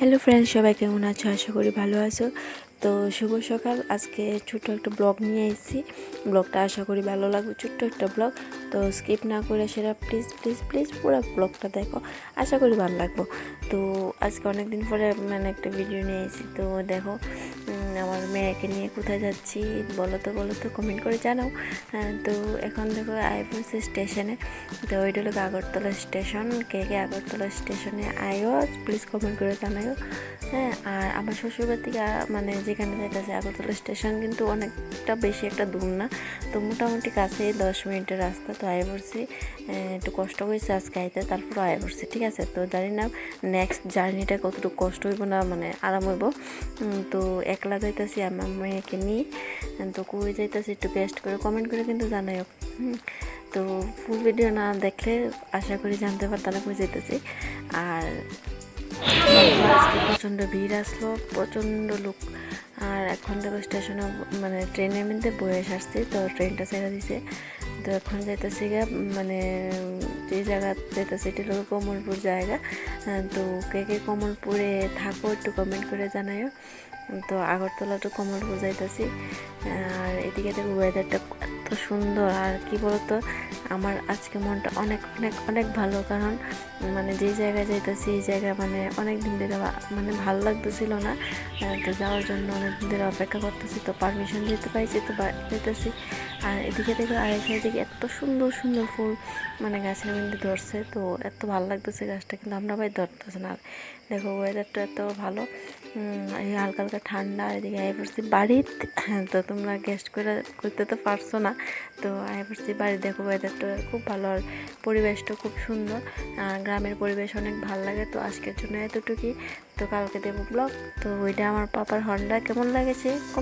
Hello friends সবাই কেমন আছো? আশা করি ভালো আছো। তো শুভ সকাল। আজকে ছোট্ট একটা ব্লগ নিয়ে এসেছি। ব্লগটা আশা করি ভালো লাগবে। ছোট্ট একটা ব্লগ। তো স্কিপ না করে সেটা প্লিজ প্লিজ প্লিজ পুরো ব্লগটা দেখো। আশা করি ভালো লাগবো। তো আজকে অনেক দিন পরে মানে একটা ভিডিও নিয়ে এসেছি। তো দেখো আমার মেয়েকে নিয়ে কোথায় যাচ্ছি, বলো তো বলো তো কমেন্ট করে জানাও। তো এখন দেখো আইপড়ছে স্টেশনে, তো ওইটা হলো আগরতলা স্টেশন, কে কে আগরতলা স্টেশনে আয়ো প্লিজ কমেন্ট করে জানাও হ্যাঁ আর আমার শ্বশুরবাড়ি থেকে মানে যেখানে যাইতেছে আগরতলা স্টেশন কিন্তু অনেকটা বেশি একটা দূর না। তো মোটামুটি কাছে দশ মিনিটের রাস্তা, তো আয় পড়ছি একটু কষ্ট হয়েছে আজকে আইতে, তারপর আয় পড়ছি ঠিক আছে? তো জানি না নেক্সট জার্নিটা কতটুকু কষ্ট হইব না মানে আরাম হইব। তো একলা যাইতেছি আমার মেয়েকে নিয়ে। তো কই যাইতেছি একটু বেস্ট করে কমেন্ট করে কিন্তু জানাইও। হুম, তো ফুল ভিডিও না দেখলে আশা করি জানতে পারতাম না কই যাইতেছি। আর প্রচণ্ড ভিড় আসলো প্রচণ্ড লোক। আর এখন দেখো স্টেশনে মানে ট্রেনের মধ্যে বয়ে আসছি তো ট্রেনটা ছেড়ে দিছে। তো এখন যাইতেছি গা মানে যে জায়গা যাইতেছি এটি হলো কমলপুর জায়গা। তো কে কে কমলপুরে থাকো একটু কমেন্ট করে জানাইও। তো আগরতলা টু কমলপুর যাইতেছি আর এদিকে দেখো ওয়েদারটা এত সুন্দর। আর কি বলতো, আমার আজকে মনটা অনেক অনেক অনেক ভালো। কারণ মানে যেই জায়গায় যাইতেছি, এই জায়গা মানে অনেক দিন ধরে মানে ভালো লাগতেছিল না। তো যাওয়ার জন্য অনেক দিন ধরে অপেক্ষা করতেছি। তো পারমিশন দিতে পাইছি, তো যেতেছি আর এদিকে দেখো আরেক দিকে এত সুন্দর সুন্দর ফুল মানে গাছের মধ্যে ধরছে। তো এত ভালো লাগতেছে গাছটা, কিন্তু আমরা ভাই ধরতেছে না। আর দেখো ওয়েদারটা এত ভালো। এই হালকা হালকা ঠান্ডা এদিকে আই পড়ছি হ্যাঁ তো তোমরা গেস্ট করে, করতে তো পারছ না। তো আই পড়ছি বাড়ি দেখো ওয়েদারটা খুব ভালো আর পরিবেশটা খুব সুন্দর। আর গ্রামের পরিবেশ অনেক ভালো লাগে, তো আজকের জন্য এতটুকুই। তো কালকে দেবো ব্লগ তো ওইটা আমার পাপার হন্ডা কেমন লাগেছে?